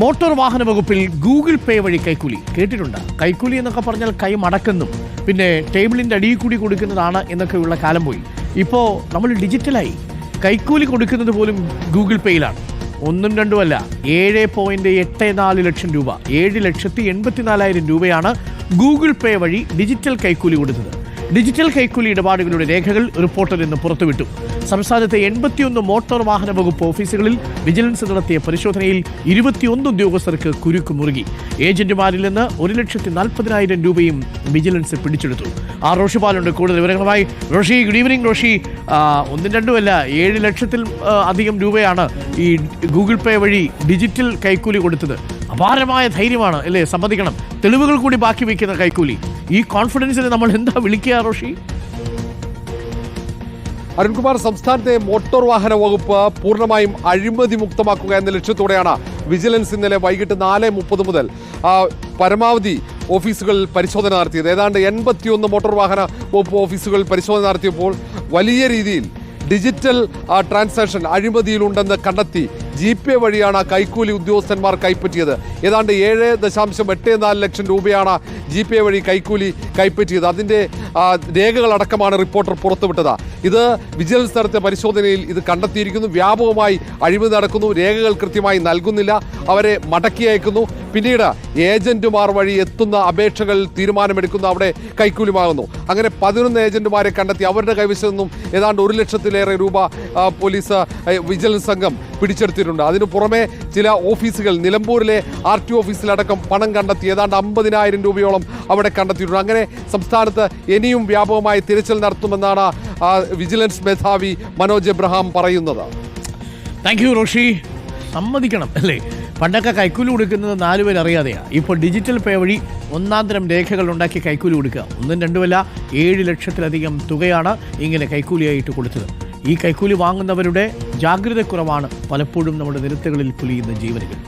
Motor വാഹന വകുപ്പിൽ Google പേ വഴി കൈക്കൂലി. കേട്ടിട്ടുണ്ട്? കൈക്കൂലി എന്നൊക്കെ പറഞ്ഞാൽ കൈ മടക്കുന്നു. പിന്നെ ടേബിളിന്റെ അടിയിൽ കൂടി കൊടുക്കുന്നതാണ് എന്നൊക്കെയുള്ള കാലം പോയി. ഇപ്പോൾ നമ്മൾ ഡിജിറ്റലായി. കൈക്കൂലി കൊടുക്കുന്നത് പോലും ഗൂഗിൾ പേയിലാണ്. ഒന്നും രണ്ടുമല്ല ഏഴ് പോയിന്റ് എട്ട് നാല് ലക്ഷം രൂപ. ഏഴ് ലക്ഷത്തി എൺപത്തിനാലായിരം രൂപയാണ് ഗൂഗിൾ പേ വഴി ഡിജിറ്റൽ കൈക്കൂലി കൊടുത്തത്. ഡിജിറ്റൽ കൈക്കൂലി ഇടപാടുകളുടെ രേഖകൾ റിപ്പോർട്ടിൽ നിന്ന് പുറത്തുവിട്ടു. സംസ്ഥാനത്തെ എൺപത്തിയൊന്ന് മോട്ടോർ വാഹന വകുപ്പ് ഓഫീസുകളിൽ വിജിലൻസ് നടത്തിയ പരിശോധനയിൽ ഇരുപത്തിയൊന്ന് ഉദ്യോഗസ്ഥർക്ക് കുരുക്ക് മുറുകി. ഏജന്റുമാരിൽ നിന്ന് ഒരു ലക്ഷത്തി നാൽപ്പതിനായിരം രൂപയും വിജിലൻസ് പിടിച്ചെടുത്തു. ആ റോഷിപാലുണ്ട് കൂടുതൽ വിവരങ്ങളുമായി റോഷി ഗുഡ് ഈവനിംഗ് റോഷി. ഒന്നും രണ്ടുമല്ല ഏഴ് ലക്ഷത്തിൽ അധികം രൂപയാണ് ഈ ഗൂഗിൾ പേ വഴി ഡിജിറ്റൽ കൈക്കൂലി കൊടുത്തത്. അപാരമായ ധൈര്യമാണ് അല്ലേ? സമ്മതിക്കണം. തെളിവുകൾ കൂടി ബാക്കി വയ്ക്കുന്ന കൈക്കൂലി. ഈ കോൺഫിഡൻസിന് നമ്മൾ എന്താ വിളിക്കുക റോഷി? അരുൺകുമാർ സംസ്ഥാനത്തെ മോട്ടോർ വാഹന വകുപ്പ് പൂർണമായും അഴിമതി മുക്തമാക്കുക എന്ന ലക്ഷ്യത്തോടെയാണ് വിജിലൻസ് ഇന്നലെ വൈകിട്ട് നാല് മുപ്പത് മുതൽ പരമാവധി ഓഫീസുകളിൽ പരിശോധന നടത്തിയത്. ഏതാണ്ട് എൺപത്തിയൊന്ന് മോട്ടോർ വാഹന വകുപ്പ് ഓഫീസുകളിൽ പരിശോധന നടത്തിയപ്പോൾ വലിയ രീതിയിൽ ഡിജിറ്റൽ ട്രാൻസാക്ഷൻ അഴിമതിയിലുണ്ടെന്ന് കണ്ടെത്തി ജി പേ വഴിയാണ് കൈക്കൂലി ഉദ്യോഗസ്ഥന്മാർ കൈപ്പറ്റിയത്. ഏതാണ്ട് ഏഴ് ദശാംശം എട്ട് നാല് ലക്ഷം രൂപയാണ് ജി പേ വഴി കൈക്കൂലി കൈപ്പറ്റിയത്. അതിന്റെ രേഖകളടക്കമാണ് റിപ്പോർട്ടർ പുറത്തുവിട്ടത്. ഇത് വിജിലൻസ് നടത്തിയ പരിശോധനയിൽ ഇത് കണ്ടെത്തിയിരിക്കുന്നു. വ്യാപകമായി അഴിമതി നടക്കുന്നു. രേഖകൾ കൃത്യമായി നൽകുന്നില്ല. അവരെ മടക്കി അയക്കുന്നു. പിന്നീട് ഏജന്റുമാർ വഴി എത്തുന്ന അപേക്ഷകൾ തീരുമാനമെടുക്കുന്ന. അവിടെ കൈക്കൂലിമാകുന്നു അങ്ങനെ പതിനൊന്ന് ഏജന്റുമാരെ കണ്ടെത്തി അവരുടെ കൈവശം നിന്നും ഏതാണ്ട് ഒരു ലക്ഷത്തിലേറെ രൂപ പോലീസ് വിജിലൻസ് സംഘം പിടിച്ചെടുത്തിട്ടുണ്ട്. അതിനു പുറമെ ചില ഓഫീസുകൾ നിലമ്പൂരിലെ ആർ ടി ഓഫീസിലടക്കം പണം കണ്ടെത്തി. ഏതാണ്ട് അമ്പതിനായിരം രൂപയോളം അവിടെ കണ്ടെത്തിയിട്ടുണ്ട്. അങ്ങനെ സംസ്ഥാനത്ത് ഇനിയും വ്യാപകമായി തിരച്ചിൽ നടത്തുമെന്നാണ് വിജിലൻസ് മേധാവി മനോജ് എബ്രഹാം പറയുന്നത്. Thank you Roshi. സമ്മതിക്കണം അല്ലേ? പണ്ടൊക്കെ കൈക്കൂലി കൊടുക്കുന്നത് നാലുപേർ അറിയാതെയാണ് ഇപ്പോൾ ഡിജിറ്റൽ പേ വഴി ഒന്നാം തരം രേഖകൾ ഉണ്ടാക്കി കൈക്കൂലി കൊടുക്കുക. ഒന്നും രണ്ടുമല്ല ഏഴ് ലക്ഷത്തിലധികം തുകയാണ് ഇങ്ങനെ കൈക്കൂലിയായിട്ട് കൊടുത്തത്. ഈ കൈക്കൂലി വാങ്ങുന്നവരുടെ ജാഗ്രതക്കുറവാണ് പലപ്പോഴും നമ്മുടെ നിരത്തുകളിൽ പുലിയുന്ന ജീവനുകൾ.